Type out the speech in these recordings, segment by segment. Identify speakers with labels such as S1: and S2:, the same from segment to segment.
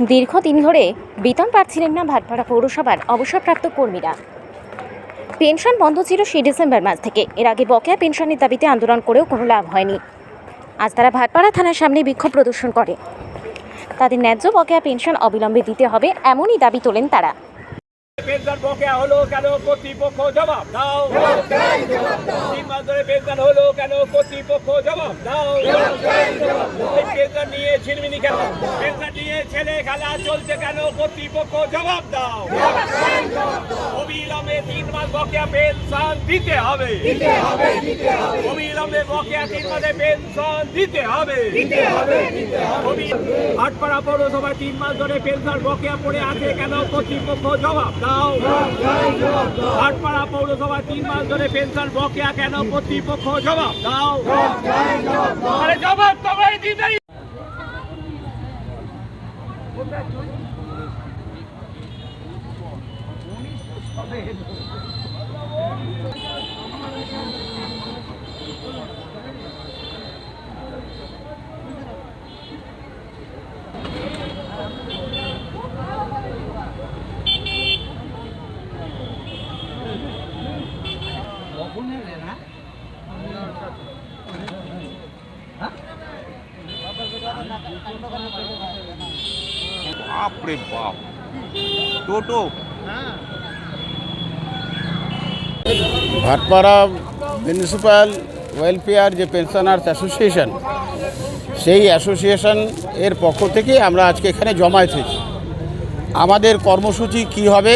S1: দীর্ঘদিন ধরে বেতন পাচ্ছিলেন না ভাটপাড়া পৌরসভার অবসরপ্রাপ্ত কর্মীরা। পেনশন বন্ধ ছিল সেই ডিসেম্বর মাস থেকে। এর আগে বকেয়া পেনশনের দাবিতে আন্দোলন করেও কোনো লাভ হয়নি। আজ তারা ভাটপাড়া থানার সামনে বিক্ষোভ প্রদর্শন করে। তাদের ন্যায্য বকেয়া পেনশন অবিলম্বে দিতে হবে এমনই দাবি তোলেন তারা।
S2: পেনশন বকেয়া হলো কেন? কর্তৃপক্ষ জবাব দাও। তিন মাস ধরে পেনশন হলো কেন? কর্তৃপক্ষ জবাব দাও। ছিনমিনি কেন? পেনশন নিয়ে ছেলে খেলা চলছে কেন? কর্তৃপক্ষ জবাব দাও। অবিলম্বে তিন মাস বকেয়া পেনশন দিতে হবে। অবিলম্বে বকেয়া তিন মাসে পেনশন দিতে হবে। আটপাড়া পৌরসভায় তিন মাস ধরে পেনশন বকেয়া পড়ে আছে কেন? কর্তৃপক্ষ জবাব দাও। আটপাড়া পৌরসভায় তিন মাস ধরে পেনশন বকেয়া কেন? কর্তৃপক্ষ জবাব দাও। জবাব তোমায় দিতেই
S3: বাপরে বাপ। টোটো।
S4: ভাটপাড়া মিউনিসিপ্যাল ওয়েলফেয়ার যে পেনশনার্স অ্যাসোসিয়েশন সেই অ্যাসোসিয়েশন এর পক্ষ থেকে আমরা আজকে এখানে জমায়েত হয়েছি। আমাদের কর্মসূচি কি হবে,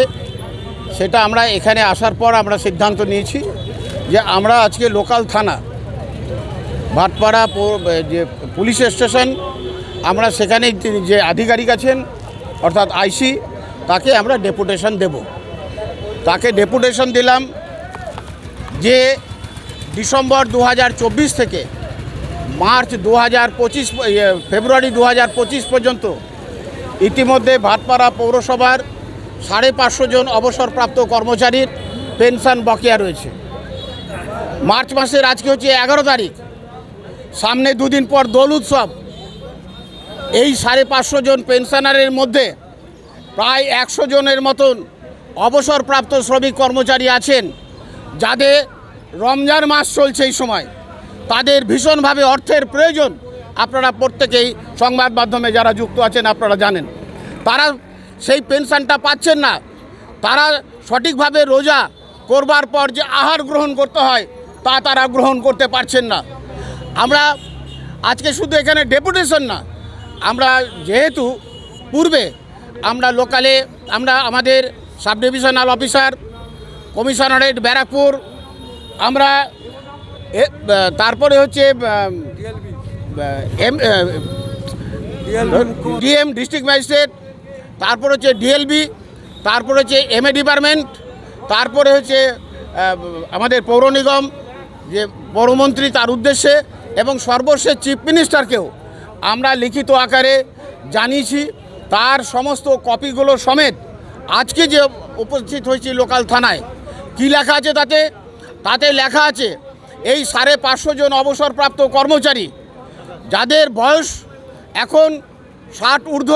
S4: সেটা আমরা এখানে আসার পর আমরা সিদ্ধান্ত নিয়েছি যে আমরা আজকে লোকাল থানা, ভাটপাড়া যে পুলিশ স্টেশন আমরা সেখানে যে আধিকারিক আছেন অর্থাৎ আইসি, তাকে আমরা ডেপুটেশন দেব। তাকে ডেপুটেশন দিলাম যে ডিসেম্বর দু হাজার চব্বিশ থেকে মার্চ দু হাজার পঁচিশ ফেব্রুয়ারি দু হাজার পঁচিশ পর্যন্ত ইতিমধ্যে ভাটপাড়া পৌরসভার সাড়ে পাঁচশো জন অবসরপ্রাপ্ত কর্মচারীর পেনশন বকেয়া রয়েছে। মার্চ মাসের আজকে হচ্ছে এগারো তারিখ। সামনে দুদিন পর দোল উৎসব। এই সাড়ে পাঁচশো জন পেনশনারের মধ্যে প্রায় একশো জনের মতন অবসরপ্রাপ্ত শ্রমিক কর্মচারী আছেন, যাদের রমজান মাস চলছে এই সময়। তাদের ভীষণভাবে অর্থের প্রয়োজন। আপনারা প্রত্যেকেই সংবাদ মাধ্যমে যারা যুক্ত আছেন, আপনারা জানেন। তারা সেই পেনশনটা পাচ্ছেন না। তারা সঠিকভাবে রোজা করবার পর যে আহার গ্রহণ করতে হয়, তা তারা গ্রহণ করতে পারছেন না। আমরা আজকে শুধু এখানে ডেপুটেশন না আমরা যেহেতু পূর্বে আমরা লোকালে, আমরা আমাদের sub divisional officer, commissionerate Barrackpore, আমরা তারপরে হচ্ছে, এম ডিএম ডিস্ট্রিক্ট ম্যাজিস্ট্রেট, তারপর হচ্ছে ডিএলবি, তারপর হচ্ছে এমএ ডিপার্টমেন্ট, তারপরে হচ্ছে আমাদের পৌর নিগম, যে পৌরমন্ত্রী তার উদ্দেশ্যে, এবং সর্বশেষ চিফ মিনিস্টারকেও আমরা লিখিত আকারে জানিয়েছি, তার সমস্ত কপিগুলো সমেত আজকে যে উপস্থিত হয়েছি লোকাল থানায়, কি লেখা আছে তাতে? তাতে লেখা আছে, এই সাড়ে পাঁচশো জন অবসরপ্রাপ্ত কর্মচারী, যাদের বয়স এখন ষাট ঊর্ধ্ব,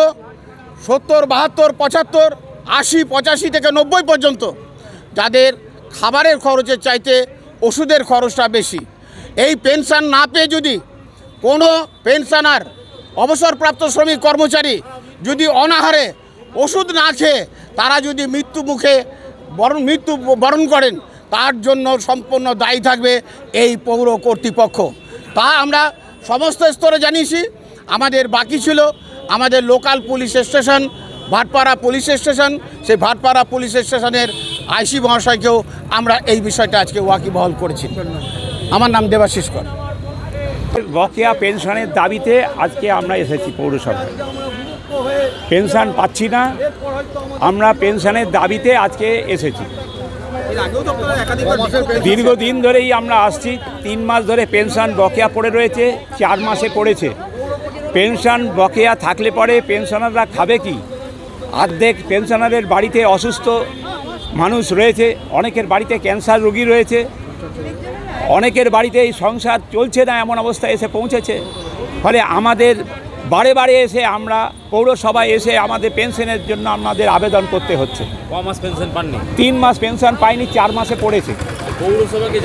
S4: সত্তর, বাহাত্তর, পঁচাত্তর, আশি, পঁচাশি থেকে নব্বই পর্যন্ত, যাদের খাবারের খরচের চাইতে ওষুধের খরচটা বেশি। এই পেনশন না পেয়ে যদি কোনো পেনশনার অবসরপ্রাপ্ত শ্রমিক কর্মচারী যদি অনাহারে ওষুধ না খেয়ে তারা যদি মৃত্যু মুখে বরণ মৃত্যু বরণ করেন তার জন্য সম্পূর্ণ দায়ী থাকবে এই পৌর কর্তৃপক্ষ। তা আমরা সমস্ত স্তরে জানিয়েছি আমাদের বাকি ছিল আমাদের local police station Bhatpara police station. সেই ভাটপাড়া পুলিশ স্টেশনের আইসি মহাশয়কেও আমরা এই বিষয়টা আজকে ওয়াকিবহল করেছি। আমার নাম দেবাশিস কর।
S2: বকেয়া পেনশনের দাবিতে আজকে আমরা এসেছি পৌরসভায়। পেনশন পাচ্ছি না, আমরা পেনশনের দাবিতে আজকে এসেছি। দীর্ঘদিন ধরেই আমরা আসছি, তিন মাস ধরে পেনশন বকেয়া পড়ে রয়েছে, চার মাসে পড়েছে। পেনশন বকেয়া থাকলে পরে পেনশনাররা খাবে কি? অর্ধেক পেনশনারের বাড়িতে অসুস্থ মানুষ রয়েছে, অনেকের বাড়িতে ক্যান্সার রোগী রয়েছে অনেকের বাড়িতে এই সংসার চলছে না এমন অবস্থায় এসে পৌঁছেছে। ফলে আমাদের বারে বারে এসে আমরা পৌরসভায় এসে আমাদের পেনশনের জন্য আমাদের আবেদন করতে হচ্ছে।
S5: ক মাস পেনশন পাননি?
S2: তিন মাস পেনশন পাইনি চার মাসে পড়েছে।
S5: পৌরসভাকে